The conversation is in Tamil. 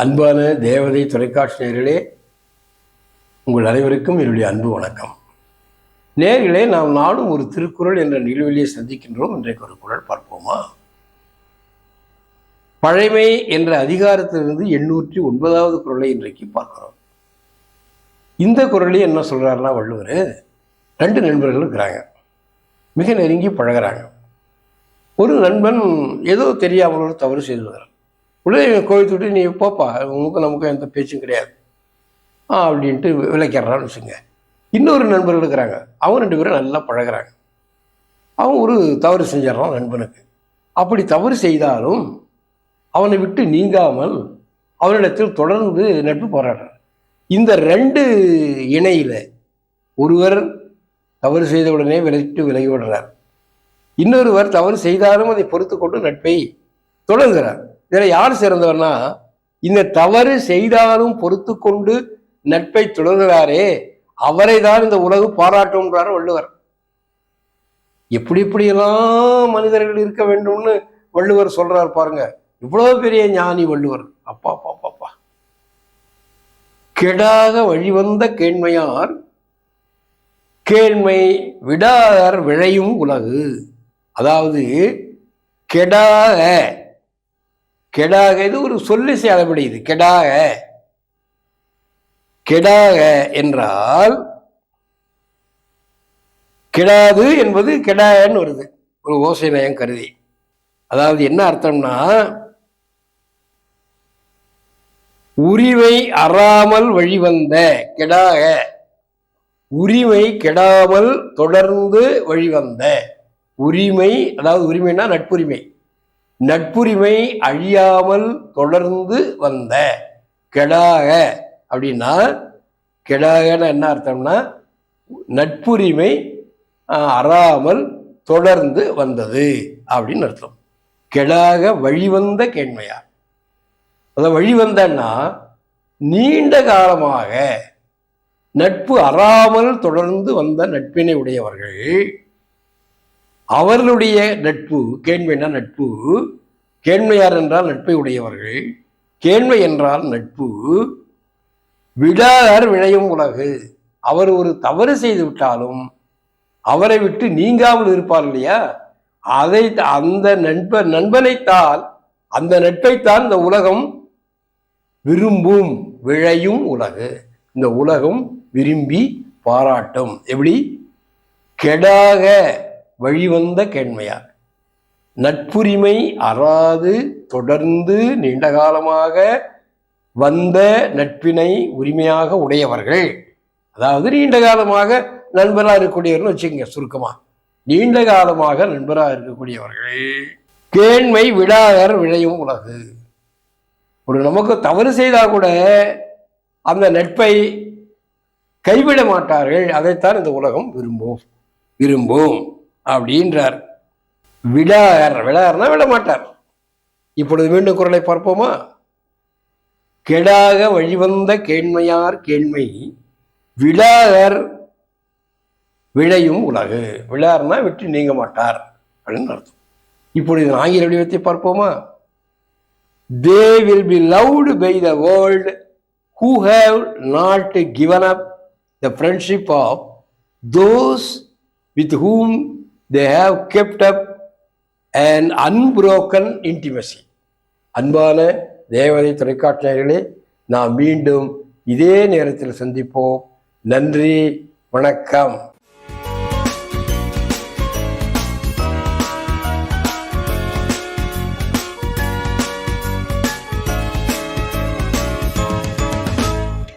அன்பான தேவதை தொலைக்காட்சி நேர்களே உங்கள் அனைவருக்கும் என்னுடைய அன்பு வணக்கம். நேர்களே நாம் நாடும் ஒரு திருக்குறள் என்ற நிகழ்விலே சந்திக்கின்றோம். இன்றைக்கு ஒரு குரல் பார்ப்போமா? பழைமை என்ற அதிகாரத்திலிருந்து எண்ணூற்றி ஒன்பதாவது குரலை இன்றைக்கு பார்க்கிறோம். இந்த குறளை என்ன சொல்கிறாருன்னா வள்ளுவர் ரெண்டு நண்பர்கள் இருக்கிறாங்க. மிக நெருங்கி பழகுறாங்க. ஒரு நண்பன் ஏதோ தெரியாமல் ஒரு தவறு செய்துகிறார் உடனே இவன் கோவில் நீ போப்பா உனக்கும் நமக்கும் எந்த பேச்சும் கிடையாது. ஆ அப்படின்ட்டு விளக்கிறான்னு வச்சுங்க இன்னொரு நண்பர்கள் இருக்கிறாங்க. அவங்க ரெண்டு பேரும் நல்லா பழகுறாங்க. அவன் ஒரு தவறு செஞ்சிடறான் நண்பனுக்கு. அப்படி தவறு செய்தாலும் அவனை விட்டு நீங்காமல் அவனிடத்தில் தொடர்ந்து நட்பு போராடுறான். இந்த ரெண்டு இணையில் ஒருவர் தவறு செய்த உடனே விலகிட்டு விலகி விடுறார் இன்னொருவர் தவறு செய்தாலும் அதை பொறுத்து கொண்டு நட்பை தொடர்கிறார் இதில் யார் சிறந்தவர்னா இந்த தவறு செய்தாலும் பொறுத்து கொண்டு நட்பை தொடர்கிறாரே அவரை தான் இந்த உலகம் பாராட்டும்ன்றார் வள்ளுவர். எப்படி எப்படியெல்லாம் மனிதர்கள் இருக்க வேண்டும்னு வள்ளுவர் சொல்றார் பாருங்க. இவ்வளவு பெரிய ஞானி வள்ளுவர். அப்பா அப்பா அப்பா, கெடாக வழிவந்த கேண்மையார் கேண்மை விடாதார் விழையும் உலகு. அதாவது கெடாக கெடாக இது ஒரு சொல்லிசை அளபடி கெடாக. கெடாக என்றால் கெடாது என்பது கெடாகன்னு வருது. ஒரு ஓசை நயம் கருதி. அதாவது என்ன அர்த்தம்னா உரிமை அறாமல் வழிவந்த கெடாக. உரிமை கெடாமல் தொடர்ந்து வழிவந்த உரிமை அதாவது உரிமைனா நட்புரிமை. நட்புரிமை அழியாமல் தொடர்ந்து வந்த கெடாக அப்படின்னா கெடாகன்னு என்ன அர்த்தம்னா நட்புரிமை அறாமல் தொடர்ந்து வந்தது அப்படின்னு அர்த்தம். கெடாக வழிவந்த கேண்மையார். அதை வழிவந்தன்னா நீண்ட காலமாக நட்பு அறாமல் தொடர்ந்து வந்த நட்பினை உடையவர்கள் அவர்களுடைய நட்பு கேண்மைனா நட்பு கேண்மையார் என்றால் நட்பை உடையவர்கள் கேண்மை என்றால் நட்பு விடாதார் விளையும் உலகு. அவர் ஒரு தவறு செய்து விட்டாலும் அவரை விட்டு நீங்காமல் இருப்பார் இல்லையா? அதை அந்த நண்பன் நண்பனைத்தான் அந்த நட்பைத்தான் இந்த உலகம் விரும்பும். விழையும் உலகு. இந்த உலகம் விரும்பி பாராட்டும். எப்படி? கெடாக வழிவந்த கேண்மையார். நட்புரிமை அறாது தொடர்ந்து நீண்ட காலமாக வந்த நட்பினை உரிமையாக உடையவர்கள். அதாவது நீண்ட காலமாக நண்பராக இருக்கக்கூடியவர்னு வச்சுக்கோங்க சுருக்கமா. நீண்ட காலமாக நண்பராக இருக்கக்கூடியவர்கள். கேண்மை விடாதர் விளையும் உலகு. ஒரு நமக்கு தவறு செய்தால் கூட அந்த நட்பை கைவிட மாட்டார்கள். அதைத்தான் இந்த உலகம் விரும்பும் விரும்பும். அப்படின்றார். விடார் விடார்னா விட மாட்டார் இப்பொழுது மீண்டும் குரலை பார்ப்போமா? கெடாக வழிவந்த கேண்மையார் கேண்மை விழாகர் விழையும் உலகு. விழார்னா விட்டு நீங்க மாட்டார் அப்படின்னு அர்த்தம். இப்பொழுது ஆங்கில வடிவத்தை பார்ப்போமா? They will be loved by the world who have not given up the friendship of those with whom they have kept up and unbroken intimacy அன்பான தேவதை தொலைக்காட்சியர்களே நாம் மீண்டும் இதே நேரத்தில் சந்திப்போம். நன்றி வணக்கம்.